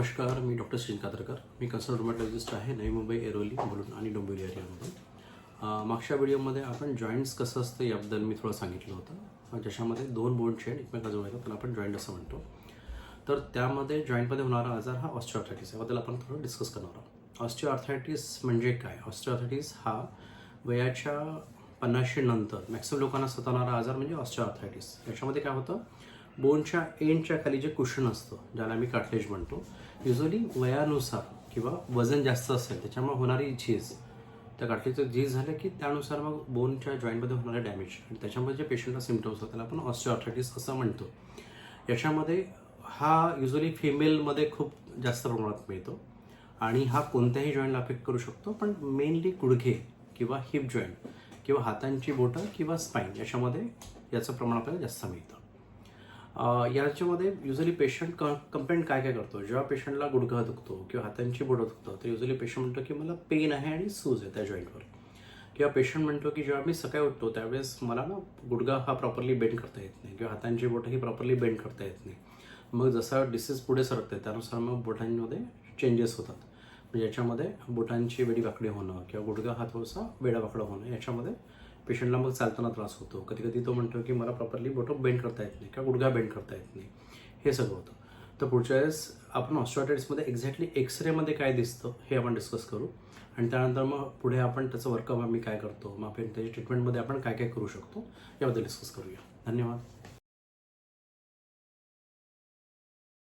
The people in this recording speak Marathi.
नमस्कार मी डॉक्टर श्री कातरकर मी कन्सल्ट रोमॅटॉलॉजिस्ट आहे नवी मुंबई एरोली म्हणून आणि डोंबिवली एरियामध्ये मागच्या व्हिडिओमध्ये आपण जॉईंट्स कसं असतं याबद्दल मी थोडं सांगितलं होतं. ज्याच्यामध्ये दोन बोन चेन एकमेकाजवळ येतात त्याला आपण जॉईंट असं म्हणतो. तर त्यामध्ये जॉईंटमध्ये होणारा आजार हा ऑस्टिओआर्थरायटिस याबद्दल आपण थोडं डिस्कस करणार आहोत. ऑस्टिओआर्थायटिस म्हणजे काय? ऑस्टिओआर्थायटिस हा वयाच्या पन्नाशी नंतर मॅक्सिमम लोकांना सतावणारा आजार म्हणजे ऑस्टिओआर्थायटिस याच्यामध्ये काय होतं? बोनच्या एंडच्या खाली जे कुशन असतं ज्याला आम्ही काटलेज म्हणतो युजली वयानुसार किंवा वजन जास्त असेल त्याच्यामुळे होणारी झीज. त्या काटलेजचं झीज झालं की त्यानुसार मग बोनच्या जॉईंटमध्ये होणारे डॅमेज आणि त्याच्यामध्ये जे पेशंटला सिमटम्स होतात त्याला आपण ऑस्टिओआर्थरायटिस असं म्हणतो. याच्यामध्ये हा युजली फिमेलमध्ये खूप जास्त प्रमाणात मिळतो. आणि हा कोणत्याही जॉईंटला अफेक्ट करू शकतो पण मेनली गुडघे किंवा हिप जॉईंट किंवा हातांची बोटं किंवा स्पाईन याच्यामध्ये याचं प्रमाण आपल्याला जास्त मिळतं. याच्यामध्ये युजली पेशंट क कंप्लेंट काय काय करतो? जेव्हा पेशंटला गुडघा दुखतो किंवा हातांची बोटं दुखतं तर युजली पेशंट म्हणतो की मला पेन आहे आणि सूज आहे त्या जॉईंटवर किंवा पेशंट म्हणतो की जेव्हा मी सकाळी उठतो त्यावेळेस मला ना गुडघा हा प्रॉपरली बेंड करता येत नाही किंवा हातांची बोटं ही प्रॉपरली बेंड करता येत नाही. मग जसा डिसीज पुढे सरकते त्यानुसार मग बोटांमध्ये चेंजेस होतात. म्हणजे याच्यामध्ये बोटांची वेडी वाकडी होणं किंवा गुडघा हा थोडासा वेडावाकडा होणं याच्यामध्ये पेशंटला मग चालताना त्रास होतो. कधी कधी तो म्हणतो की मला प्रॉपरली बोटं बेंड करता येत नाही किंवा गुडघा बेंड करता येत नाही. हे सगळं होतं. तर पुढच्या वेळेस आपण ऑस्ट्रोटाईड्समध्ये एक्झॅक्टली एक्सरेमध्ये काय दिसतं हे आपण डिस्कस करू. आणि त्यानंतर मग पुढे आपण त्याचं वर्कअप आम्ही काय करतो. मग आपण त्याच्या ट्रीटमेंटमध्ये आपण काय काय करू शकतो याबद्दल डिस्कस करूया. धन्यवाद.